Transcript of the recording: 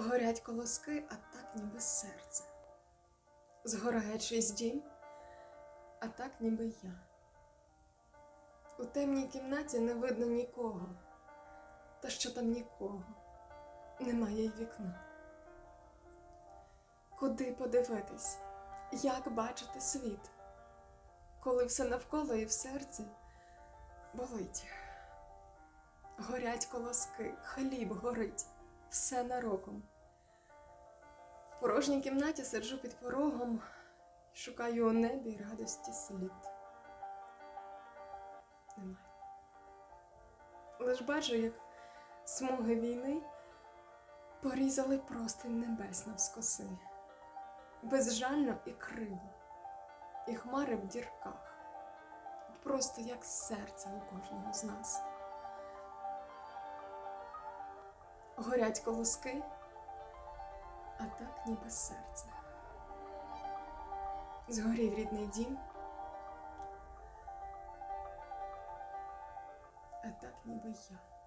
Горять колоски, а так ніби серце. Згорає чийсь дім, а так ніби я. У темній кімнаті не видно нікого, та що там нікого, немає й вікна. Куди подивитись, як бачити світ, коли все навколо і в серці болить. Горять колоски, хліб горить, все нароком. В порожній кімнаті сиджу під порогом, шукаю у небі радості слід. Немає. Лиш бачу, як смуги війни порізали простинь небес навскоси, безжально і криво, і хмари в дірках, просто як серце у кожного з нас. Горять колоски, а так ніби серце. Згорів рідний дім, а так ніби я.